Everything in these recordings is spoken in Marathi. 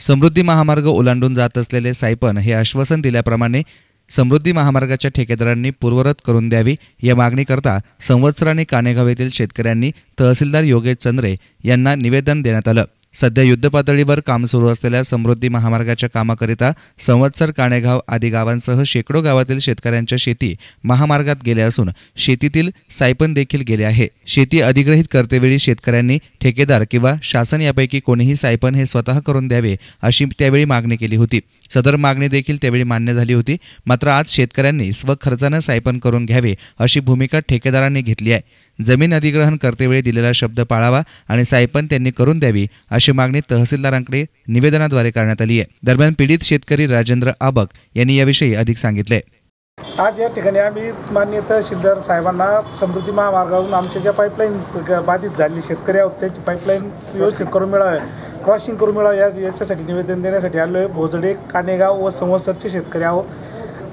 समृद्धी महामार्ग ओलांडून जात असलेले सायपन हे आश्वासन दिल्याप्रमाणे समृद्धी महामार्गाच्या ठेकेदारांनी पूर्वरत करून द्यावी या मागणीकरता संवत्सर आणि कानेगाव येथील शेतकऱ्यांनी तहसीलदार योगेश चंद्रे यांना निवेदन देण्यात आलं. सध्या युद्धपातळीवर काम सुरू असलेल्या समृद्धी महामार्गाच्या कामाकरिता संवत्सर काणेगाव आदी गावांसह शेकडो गावातील शेतकऱ्यांच्या शेती महामार्गात गेल्या असून शेतीतील सायपन देखील गेले आहे. शेती अधिग्रहित करतेवेळी शेतकऱ्यांनी ठेकेदार किंवा शासन यापैकी कोणीही सायपन हे स्वतः करून द्यावे अशी त्यावेळी मागणी केली होती. सदर मागणी देखील त्यावेळी मान्य झाली होती. मात्र आज शेतकऱ्यांनी स्वखर्चानं सायपन करून घ्यावे अशी भूमिका ठेकेदारांनी घेतली आहे. जमीन अधिग्रहण करतेवेळी दिलेला शब्द पाळावा आणि सायपन त्यांनी करून द्यावी अशी मागणी तहसीलदारांकडे निवेदनाद्वारे करण्यात आली आहे. दरम्यान पीडित शेतकरी राजेंद्र आबक यांनी याविषयी अधिक सांगितले. आज या ठिकाणी आम्ही मान्य तहसीलदार साहेबांना समृद्धी महामार्गावरून आमच्या ज्या पाईपलाईन बाधित झाली शेतकरी आहोत त्याची पाईपलाईन व्यवस्थित करून मिळावे क्रॉसिंग करून मिळावे या याच्यासाठी निवेदन देण्यासाठी आलो आहे भोजडे कानेगाव व संवत्सरचे शेतकरी आहोत.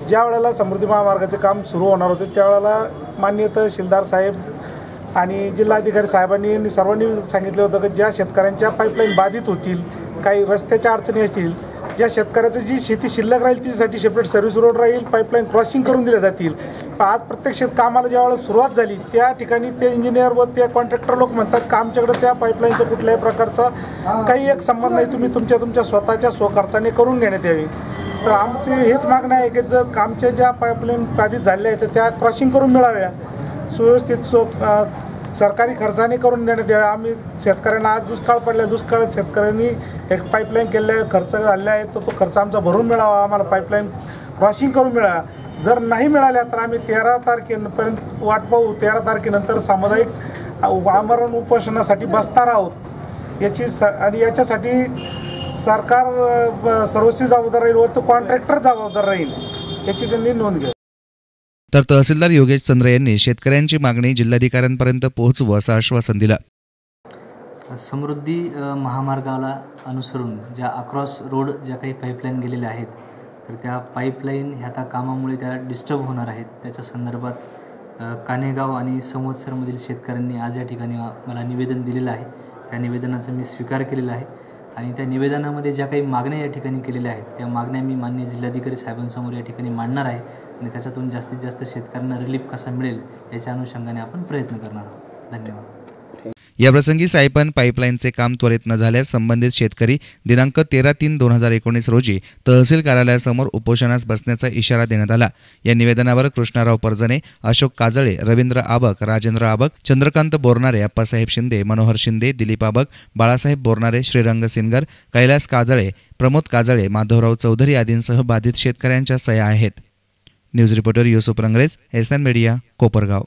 ज्या वेळेला समृद्धी महामार्गाचे काम सुरू होणार होते त्यावेळेला मान्य तहसीलदार साहेब आणि जिल्हाधिकारी साहेबांनी सर्वांनी सांगितलं होतं की ज्या शेतकऱ्यांच्या पाईपलाईन बाधित होतील काही रस्त्याच्या अडचणी असतील ज्या शेतकऱ्याचं जी शेती शिल्लक राहील त्याच्यासाठी सेपरेट सर्व्हिस रोड राहील पाईपलाईन क्रॉसिंग करून दिल्या जातील. पण आज प्रत्येक शेत कामाला ज्या वेळेला सुरुवात झाली त्या ठिकाणी ते इंजिनियर व ते कॉन्ट्रॅक्टर लोक म्हणतात का आमच्याकडे त्या पाईपलाईनचा कुठल्याही प्रकारचा काही एक संबंध नाही. तुम्ही तुमच्या तुमच्या स्वतःच्या स्वखर्चाने करून घेण्यात यावी. तर आमची हेच मागणं आहे की जर आमच्या ज्या पाईपलाईन बाधित झालेल्या आहेत तर त्या क्रॉसिंग करून मिळाव्या. सुव्यवस्थित सो सरकारी खर्चाने करून देण्यात यावे. आम्ही शेतकऱ्यांना आज दुष्काळ पडला दुष्काळात शेतकऱ्यांनी एक पाईपलाईन केले खर्च झालेला आहे. तर तो खर्च आमचा भरून मिळावा. आम्हाला पाईपलाईन क्रॉसिंग करून मिळावा जर नाही मिळाल्या तर आम्ही तेरा तारखेपर्यंत वाट पाहू. तेरा तारखेनंतर सामुदायिक आमरण उपोषणासाठी बसणार आहोत. याची स आणि याच्यासाठी सरकार सर्वस्वी जबाबदार राहील व तो कॉन्ट्रॅक्टर जबाबदार राहील. याची त्यांनी नोंद घ्या. तर तहसीलदार योगेश चंद्र यांनी शेतकऱ्यांची मागणी जिल्हाधिकाऱ्यांपर्यंत पोहोचवू असं आश्वासन दिलं. समृद्धी महामार्गाला अनुसरून ज्या अक्रॉस रोड ज्या काही पाईपलाईन गेलेल्या आहेत तर त्या पाईपलाईन ह्या आता कामामुळे त्या डिस्टर्ब होणार आहेत. त्याच्या संदर्भात कानेगाव आणि संवत्सरमधील शेतकऱ्यांनी आज या ठिकाणी मला निवेदन दिलेलं आहे. त्या निवेदनाचा मी स्वीकार केलेला आहे. आणि त्या निवेदनामध्ये ज्या काही मागण्या या ठिकाणी केलेल्या आहेत त्या मागण्या मी मान्य जिल्हाधिकारी साहेबांसमोर या ठिकाणी मांडणार आहे आणि त्याच्यातून जास्तीत जास्त शेतकऱ्यांना रिलीफ कसा मिळेल याच्या अनुषंगाने आपण प्रयत्न करणार आहोत. धन्यवाद. याप्रसंगी सायपन पाईपलाईनचे काम त्वरित न झाल्यास संबंधित शेतकरी दिनांक तेरा तीन दोन हजार एकोणीस रोजी तहसील कार्यालयासमोर उपोषणास बसण्याचा इशारा देण्यात आला. या निवेदनावर कृष्णाराव परजणे अशोक काजळे रवींद्र आबक राजेंद्र आबक चंद्रकांत बोरणारे अप्पासाहेब शिंदे मनोहर शिंदे दिलीप आबक बाळासाहेब बोरणारे श्रीरंग सिनगर कैलास काजळे प्रमोद काजळे माधवराव चौधरी आदींसह बाधित शेतकऱ्यांच्या सया आहेत. News reporter Yusuf Rangrez S N media Kopargaon.